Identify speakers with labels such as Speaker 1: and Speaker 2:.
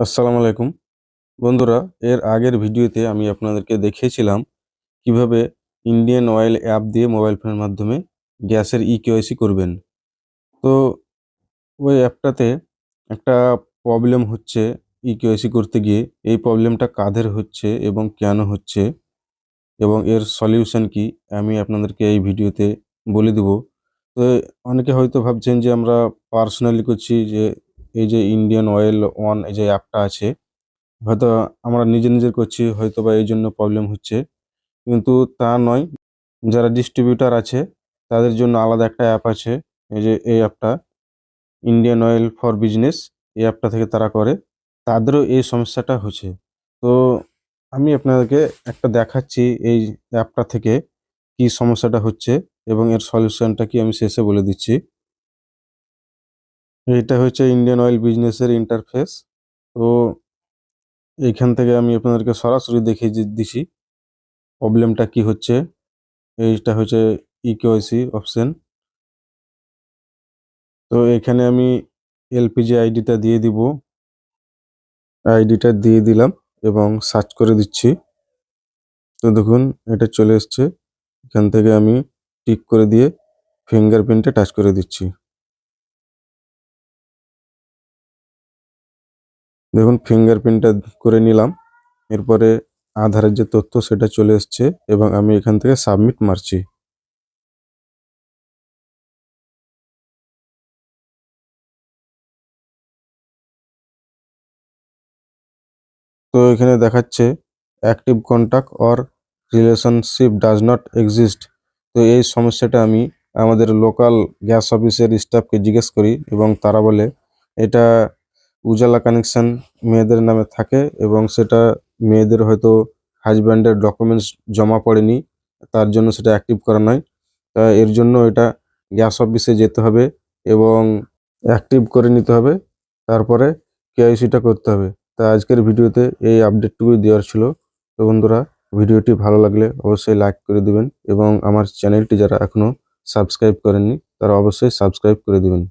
Speaker 1: আসসালামু আলাইকুম। বন্ধুরা, এর আগের ভিডিওতে আমি আপনাদেরকে দেখিয়েছিলাম কীভাবে ইন্ডিয়ান অয়েল অ্যাপ দিয়ে মোবাইল ফোনের মাধ্যমে গ্যাসের ই কেওয়াইসি করবেন। তো ওই অ্যাপটাতে একটা প্রবলেম হচ্ছে ই কেওয়াইসি করতে গিয়ে। এই প্রবলেমটা কাদের হচ্ছে এবং কেন হচ্ছে এবং এর সলিউশন কি আমি আপনাদেরকে এই ভিডিওতে বলে দেব। তো অনেকে হয়তো ভাবছেন যে আমরা পার্সোনালি করছি যে এই যে ইন্ডিয়ান অয়েল ওয়ান এই যে অ্যাপটা আছে, হয়তো আমরা নিজে নিজে করছি হয়তো বা এই জন্য প্রবলেম হচ্ছে। কিন্তু তা নয়, যারা ডিস্ট্রিবিউটার আছে, তাদের জন্য আলাদা একটা অ্যাপ আছে, এই যে এই অ্যাপটা ইন্ডিয়ান অয়েল ফর বিজনেস এই অ্যাপটা থেকে তারা করে। তাদেরও এই সমস্যাটা হচ্ছে। তো আমি আপনাদেরকে একটা দেখাচ্ছি এই অ্যাপটা থেকে কি সমস্যাটা হচ্ছে এবং এর সলিউশনটা কি আমি শেষে বলে দিচ্ছি। এইটা হচ্ছে ইন্ডিয়ান অয়েল বিজনেসের ইন্টারফেস তো এইখান থেকে আমি আপনাদেরকে সরাসরি দেখিয়ে দিছি প্রবলেমটা কি হচ্ছে। এইটা হচ্ছে ই কেওয়াইসি অপশন তো এখানে আমি এলপিজি আইডিটা দিয়ে দিব। আইডিটা দিয়ে দিলাম এবং সার্চ করে দিচ্ছি। তো দেখুন, এটা চলে এসছে। এখান থেকে আমি টিক করে দিয়ে ফিঙ্গারপ্রিন্টে টাচ করে দিচ্ছি। দেখুন ফিঙ্গারপ্রিন্টটা করে নিলাম। এরপরে আধারের যে তথ্য, সেটা চলে এসছে এবং আমি এখান থেকে সাবমিট মারছি। তো এখানে দেখাচ্ছে active contact or relationship does not exist তো এই সমস্যাটা আমি আমাদের লোকাল গ্যাস অফিসের স্টাফকে জিজ্ঞেস করি এবং তারা বলে, এটা উজালা কানেকশন মেয়েদের নামে থাকে এবং সেটা মেয়েদের হয়তো হাজব্যান্ডের ডকুমেন্টস জমা পড়েনি, তার জন্য সেটা অ্যাক্টিভ করা নয়। তা এর জন্য এটা গ্যাস অফিসে যেতে হবে এবং অ্যাক্টিভ করে নিতে হবে, তারপরে কেআইসিটা করতে হবে। তা আজকের ভিডিওতে এই আপডেটটুকুই দেওয়ার ছিল। তো বন্ধুরা, ভিডিওটি ভালো লাগলে অবশ্যই লাইক করে দিবেন এবং আমার চ্যানেলটি যারা এখনও সাবস্ক্রাইব করেননি, তারা অবশ্যই সাবস্ক্রাইব করে দিবেন।